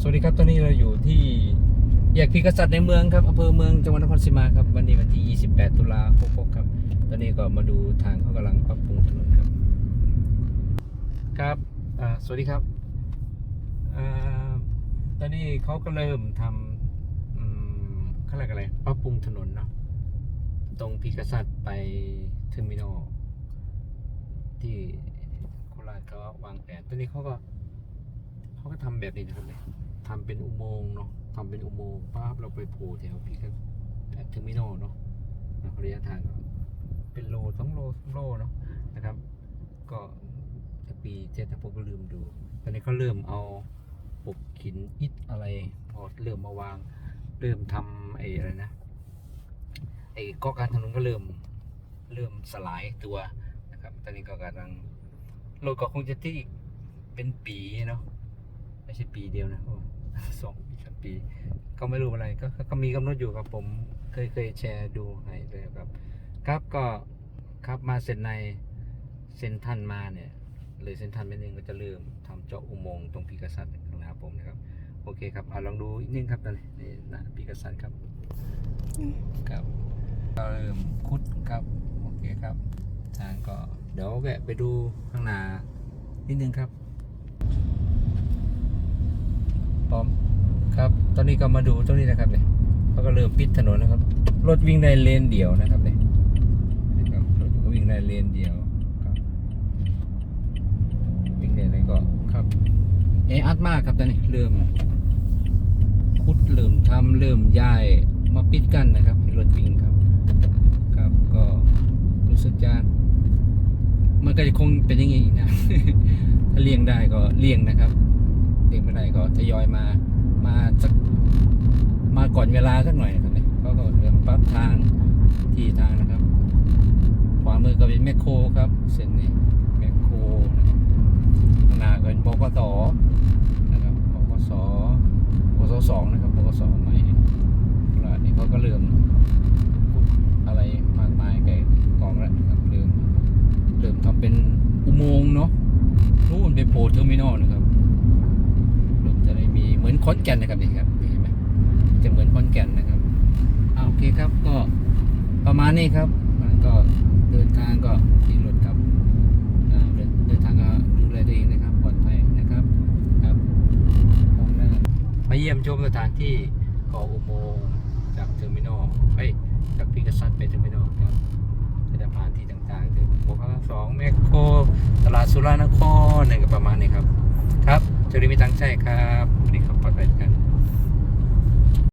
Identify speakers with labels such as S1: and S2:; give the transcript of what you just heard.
S1: สวัสดีครับ ตอนนี้เราอยู่ที่แยกพิกษัตริย์ในเมืองครับอำเภอเมืองจังหวัดนครศรีมาครับ วันนี้วันที่ 28 ตุลาคมครับ ตอนนี้ก็มาดูทางเขากำลังปรับปรุงถนนครับ ครับสวัสดีครับอตอนนี้เขาก็เริ่มทำเขาเรียกอะไรปรับปรุงถนนเนาะตรงพิกษัตริย์ไปเทอร์มินอลที่โคราชเขาวางแผนตอนนี้เขาก็เขาก็ทำแบบนี้นะครับเนี่ย ทำเป็นอุโมงค์เนาะทำเป็นอุโมงค์ปั๊บเราไปโผล่แถวพีก็เทอร์มินอลเนาะระยะทางก็เป็นโลสองโลสองโลเนาะนะครับ ก็ปีเจ็ดผมก็ลืมดู ตอนนี้เขาเริ่มเอาปกหินอิฐอะไรพอเริ่มมาวาง เริ่มทำไอ้อะไรนะไอ้กาะการถนนก็เริ่มเริ่มสลายตัวนะครับ ตอนนี้ก็กำลังรถก็คงจะที่เป็นปีเนาะ ไม่ใช่ปีเดียวนะโอ้สองปีสามปี ก็ไม่รู้อะไรก็ก็มีกำหนดอยู่ครับผมเคยเคยแชร์ดูให้เลยครับ ครับก็ครับมาเซนในเซนทันมาเนี่ยเลยเซนทันไปนึงก็จะเริ่มทำเจาะอุโมงค์ตรงปีกษัตริย์ข้างหน้าผมนะครับ โอเคครับเอาลองดูอีกนิดนึงครับตอนนี้นี่นะปีกษัตริย์ครับครับก็เริ่มคุดครับโอเคครับทางก็เดี๋ยวแวะไปดูข้างหน้านิดนึงครับ พร้อมครับ ตอนนี้ก็มาดูตรงนี้นะครับเนี่ยเขาก็เริ่มปิดถนนนะครับ รถวิ่งในเลนเดียวนะครับเนี่ยรถก็วิ่งในเลนเดียวครับวิ่งในอะไรก็ครับเออัดมากครับตอนนี้เริ่มคุดเริ่มทำเริ่มย้ายมาปิดกันนะครับรถวิ่งครับ ครับก็รู้สึกจะมันก็จะคงเป็นอย่างนี้นะถ้าเลี่ยงได้ก็เลี่ยงนะครับเด็กไม่ได้ก็ทยอยมา มาสักมาก่อนเวลาสักหน่อยครับเนี่ยเขาก็เริ่มปรับทางที่ทางนะครับ ขวามือก็เป็นแมคโครครับ เส้นนี้แมคโครนะครับข้างหน้าก็เป็นบกสนะครับบกสบกสสองนะครับบกสใหม่แล้วนี่เขาก็เริ่มพูดอะไรมากมายแก่กองแล้วครับเริ่มเริ่มทำเป็นอุโมงค์เนาะนู่นเป็นโพเทอร์มินอลนะครับ รถจะได้มีเหมือน ขอนแก่นนะครับนี่ครับเห็นไหมจะเหมือนขอนแก่นนะครับอ่าโอเคครับก็ประมาณนี้ครับมันก็เดินทางก็ขี่รถครับเดินทางก็ดูแลตัวเองนะครับปลอดภัยนะครับครับมน้ามาเยี่ยมชมสถานที่ก่ออุโมงค์จากเทอร์มินอลไปจากพิกซัตไปเทอร์มินอลครับก็จะผ่านที่ต่างๆถึงโบกสองแมคโครตลาดสุรานครเนี่ยก็ประมาณนี้ครับ ครับสวัสดีมีตังใจครับ pakaikan